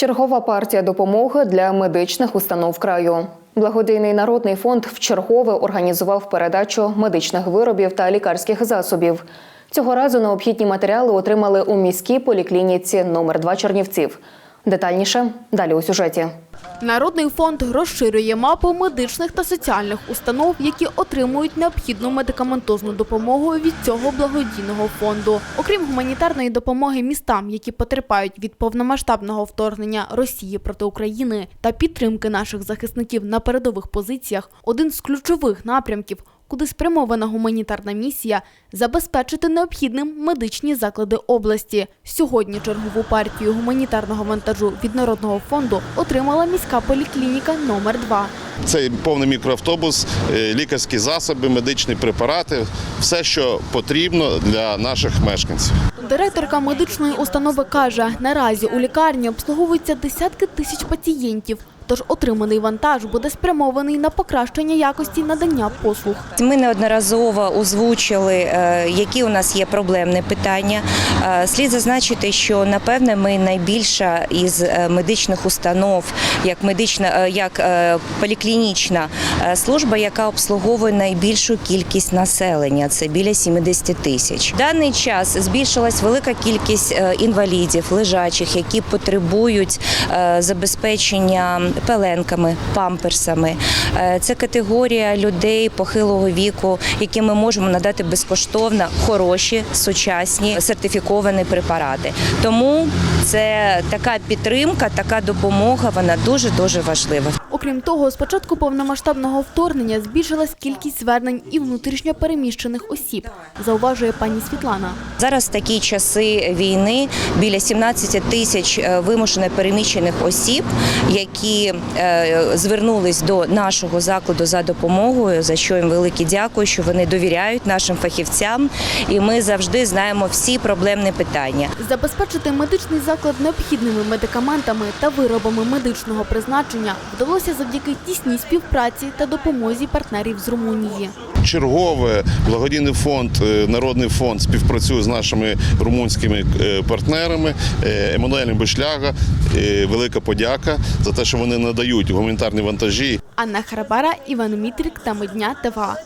Чергова партія допомоги для медичних установ краю. Благодійний народний фонд вчергове організував передачу медичних виробів та лікарських засобів. Цього разу необхідні матеріали отримали у міській поліклініці номер 2 Чернівців. Детальніше далі у сюжеті. Народний фонд розширює мапу медичних та соціальних установ, які отримують необхідну медикаментозну допомогу від цього благодійного фонду. Окрім гуманітарної допомоги містам, які потерпають від повномасштабного вторгнення Росії проти України та підтримки наших захисників на передових позиціях, один з ключових напрямків. Куди спрямована гуманітарна місія забезпечити необхідним медичні заклади області. Сьогодні чергову партію гуманітарного вантажу від народного фонду отримала міська поліклініка номер 2 Це повний мікроавтобус, е, лікарські засоби, медичні препарати, все, що потрібно для наших мешканців. Директорка медичної установи каже, наразі у лікарні обслуговуються десятки тисяч пацієнтів. Тож отриманий вантаж буде спрямований на покращення якості надання послуг. Ми неодноразово озвучили, е, які у нас є проблемні питання. Е, Слід зазначити, що напевне ми найбільша із е, медичних установ, як медична, як поліклінічна служба, яка обслуговує найбільшу кількість населення. Це біля 70 тисяч. Даний час збільшилась велика кількість інвалідів, лежачих, які потребують забезпечення пеленками, памперсами. Е, Це категорія людей похилого віку, яким ми можемо надати безкоштовно хороші, сучасні сертифіковані препарати. Тому це така підтримка, така допомога, вона дуже дуже важлива. Окрім того, з початку повномасштабного вторгнення збільшилась кількість звернень і внутрішньо переміщених осіб, зауважує пані Світлана. Зараз такі часи війни біля 17 тисяч е, вимушено переміщених осіб, які е, звернулись до нашого закладу за допомогою, за що їм велике дякую, що вони довіряють нашим фахівцям, і ми завжди знаємо всі проблемні питання. Забезпечити медичний заклад необхідними медикаментами та виробами медичного призначення вдалося завдяки тісній співпраці та допомозі партнерів з Румунії. Чергове благодійний фонд, е, народний фонд співпрацює з нашими румунськими е, партнерами. Е, Еммануелем Бешляга. Велика подяка за те, що вони надають гуманітарні вантажі Анна Харабара, Іван Мітрік та Медня ТВА.